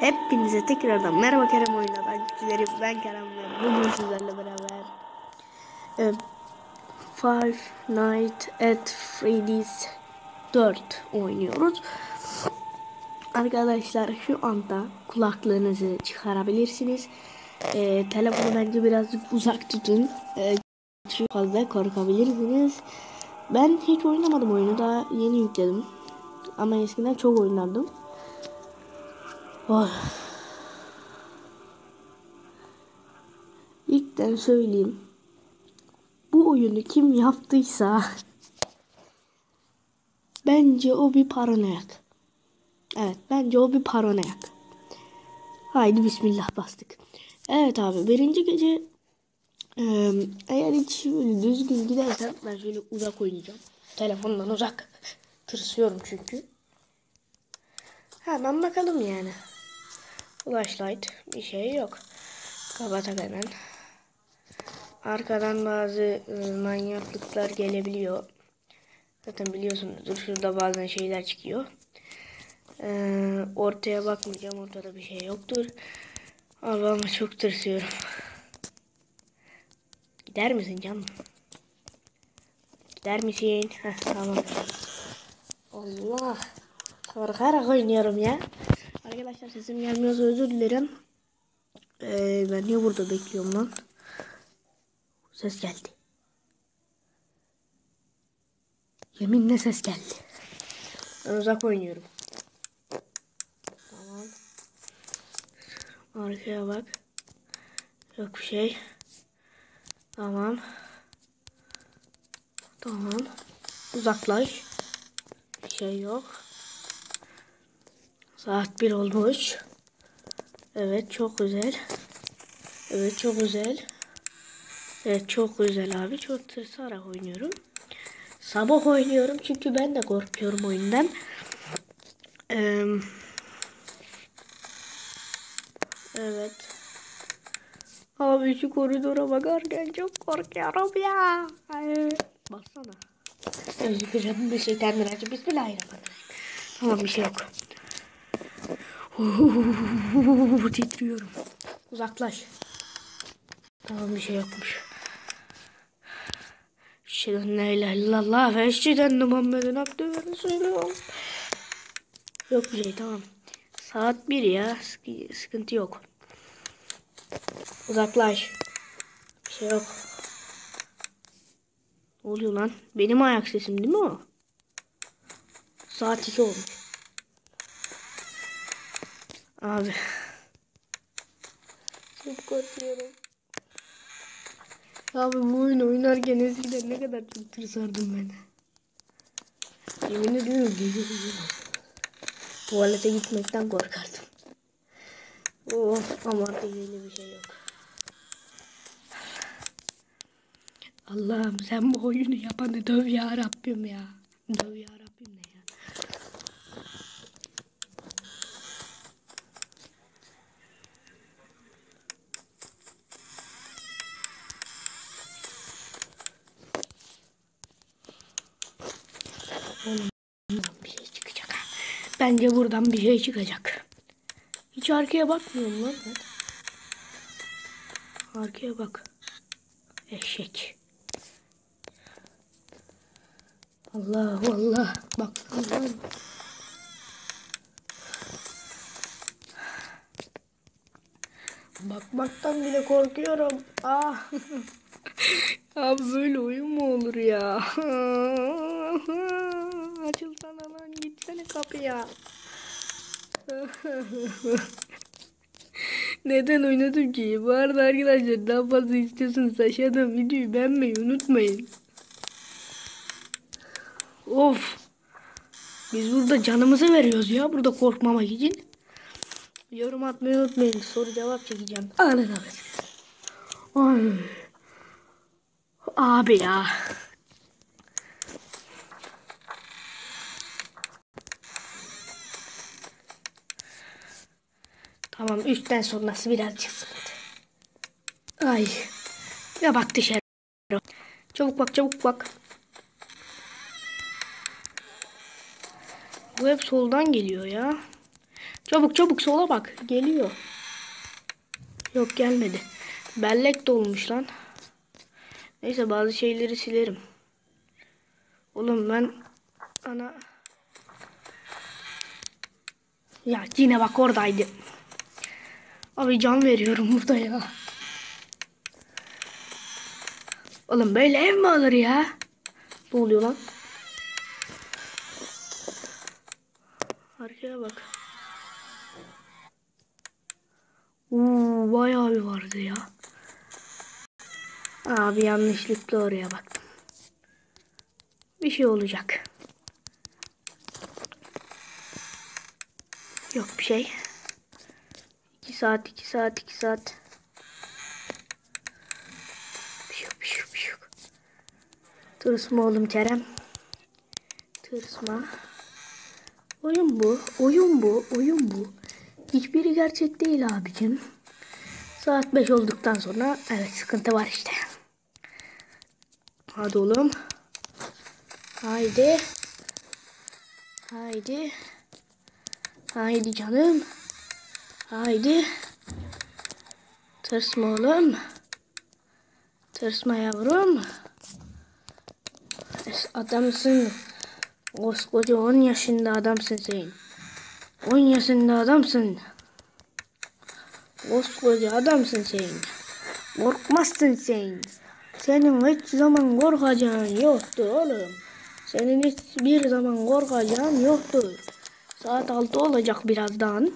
Hepinize tekrardan merhaba Kerem oyunda takipçilerim ben Kerem ve bugün sizlerle beraber e, Five Nights at Freddy's 4 oynuyoruz. Arkadaşlar şu anda kulaklığınızı çıkarabilirsiniz. E, telefonu bence birazcık uzak tutun. E, fazla korkabilirsiniz. Ben hiç oynamadım oyunu daha yeni yükledim. Ama eskiden çok oynardım. Oh. İlkten söyleyeyim. Bu oyunu kim yaptıysa bence o bir paranoyak. Evet bence o bir paranoyak. Haydi bismillah bastık. Evet abi birinci gece e, eğer hiç böyle düzgün gidersen ben şöyle uzak oynayacağım. Telefondan uzak. Tırsıyorum çünkü. Hemen bakalım yani. Flashlight bir şey yok. Kapatak hemen. Arkadan bazı manyaklıklar gelebiliyor. Zaten biliyorsunuzdur şurada bazen şeyler çıkıyor. Ee, ortaya bakmayacağım. Ortada bir şey yoktur. Allah'ım çok tırsıyorum. Gider misin canım? Gider misin? Heh, tamam. Allah. Korkarak oynuyorum ya. Arkadaşlar sesim gelmiyorsa özür dilerim. Ee, ben niye burada bekliyorum lan? Ses geldi. Yeminle ses geldi. Ben uzak oynuyorum. Tamam. Arkaya bak. Yok bir şey. Tamam. Tamam. Uzaklaş. Bir şey yok. Saat 1 olmuş. Evet çok güzel. Evet çok güzel. Evet çok güzel abi. Çok tırsarak oynuyorum. Sabah oynuyorum çünkü ben de korkuyorum oyundan. Ee, evet. Abi şu koridora bakarken çok korkuyorum ya. Baksana. Özür dilerim. Bir şey terminacı. Bismillahirrahmanirrahim. Tamam bir şey yok. Uuu, titriyorum. Uzaklaş. Tamam bir şey yokmuş. Şeden la ilahe illallah ve şeden Muhammed'in abdühü söylüyorum. Yok bir şey tamam. Saat bir ya. Sıkı, sıkıntı yok. Uzaklaş. Bir şey yok. Ne oluyor lan? Benim ayak sesim değil mi o? Saat 2 olmuş. Abi. Çok korkuyorum. Abi bu oyunu oynarken eskiden ne kadar çok tırsardım ben. Yemin ediyorum gece. Tuvalete gitmekten korkardım. Of ama değil bir şey yok. Allah'ım sen bu oyunu yapanı döv ya Rabbim ya. Döv ya Rabbim ne ya. Oğlum bir şey. Bence buradan bir şey çıkacak. Hiç arkaya bakmıyorum lan. Arkaya bak. Eşek. Allah Allah. Bak. Bakmaktan bile korkuyorum. Ah. Abi böyle oyun mu olur ya? Açılsana lan gitsene kapıya. Neden oynadım ki? Bu arada arkadaşlar daha fazla istiyorsanız aşağıdan videoyu beğenmeyi unutmayın. Of. Biz burada canımızı veriyoruz ya burada korkmamak için. Yorum atmayı unutmayın. Soru cevap çekeceğim. Anın abi. Ay. Abi ya. Tamam 3'ten sonrası birazcık sıkıntı. Ay. Ya bak dışarı. Çabuk bak çabuk bak. Bu hep soldan geliyor ya. Çabuk çabuk sola bak. Geliyor. Yok gelmedi. Bellek dolmuş lan. Neyse bazı şeyleri silerim. Oğlum ben ana ya yine bak oradaydı. Abi can veriyorum burada ya. Oğlum böyle ev mi alır ya? Ne oluyor lan? Arkaya bak. Uuu bayağı bir vardı ya. Abi yanlışlıkla oraya baktım. Bir şey olacak. Yok bir şey. 2 saat, 2 saat, 2 saat. Bir şey yok. Tırsma oğlum Kerem. Tırsma. Oyun bu, oyun bu, oyun bu. Hiçbiri gerçek değil abicim. Saat 5 olduktan sonra evet sıkıntı var işte. Hadi oğlum. Haydi. Haydi. Haydi canım. Haydi. Tırsma oğlum. Tırsma yavrum. Adamsın. Koskoca 10 yaşında adamsın sen. 10 yaşında adamsın. Koskoca adamsın sen. Korkmazsın sen. Senin hiç zaman korkacağın yoktur oğlum. Senin hiçbir zaman korkacağın yoktur. Saat 6 olacak birazdan.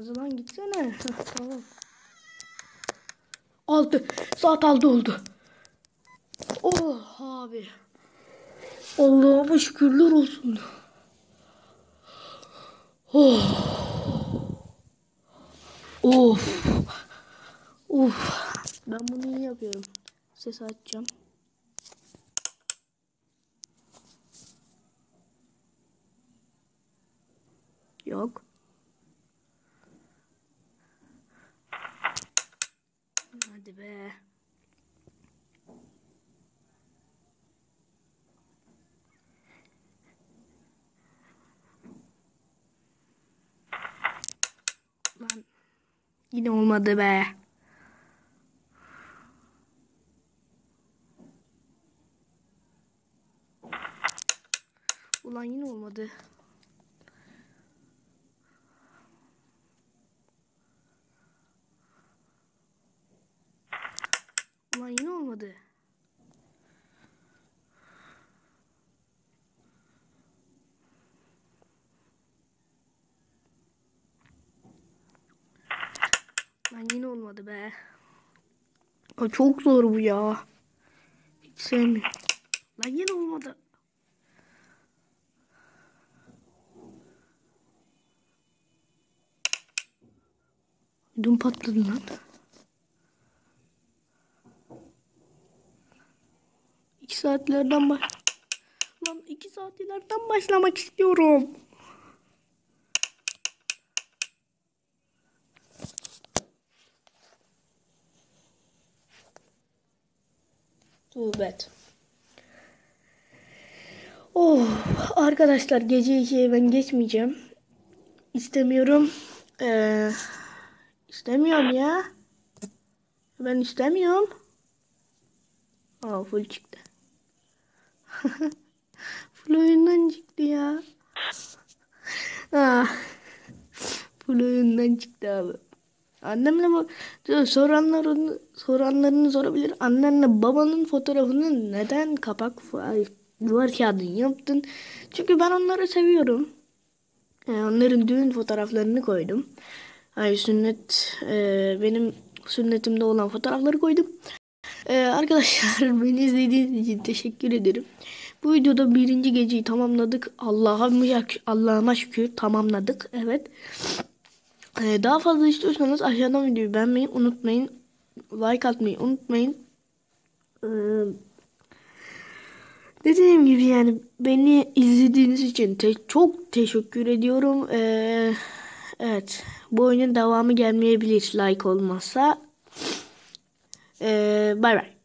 Hazırlan gitsene. tamam. 6. Saat 6 oldu. Oh abi. Allah'ıma şükürler olsun. Oh. Of. Of. Ben bunu iyi yapıyorum. Ses açacağım. Yok. Hadi be. Lan yine olmadı be. Ulan yine olmadı. Ulan yine olmadı. Lan yine olmadı be. Aa, çok zor bu ya. Hiç sevmiyorum. Lan yine olmadı. Dün patladı lan. İki saatlerden baş... Lan iki saatlerden başlamak istiyorum. Tuğbet. Oh arkadaşlar gece ikiye ben geçmeyeceğim. İstemiyorum. Ee, istemiyorum ya. Ben istemiyorum. Aa full çıktı. full oyundan çıktı ya. ah. Full oyundan çıktı abi. Annemle bu soranların soranlarını sorabilir. Annenle babanın fotoğrafını neden kapak duvar kağıdını yaptın? Çünkü ben onları seviyorum. Yani onların düğün fotoğraflarını koydum. Ay sünnet e, benim sünnetimde olan fotoğrafları koydum. E, arkadaşlar beni izlediğiniz için teşekkür ederim. Bu videoda birinci geceyi tamamladık. Allah'a Allah'a şükür tamamladık. Evet. Ee, daha fazla istiyorsanız aşağıdan videoyu beğenmeyi unutmayın. Like atmayı unutmayın. Ee, Dediğim gibi yani beni izlediğiniz için te çok teşekkür ediyorum. Ee, evet bu oyunun devamı gelmeyebilir like olmazsa. Ee, bay bay.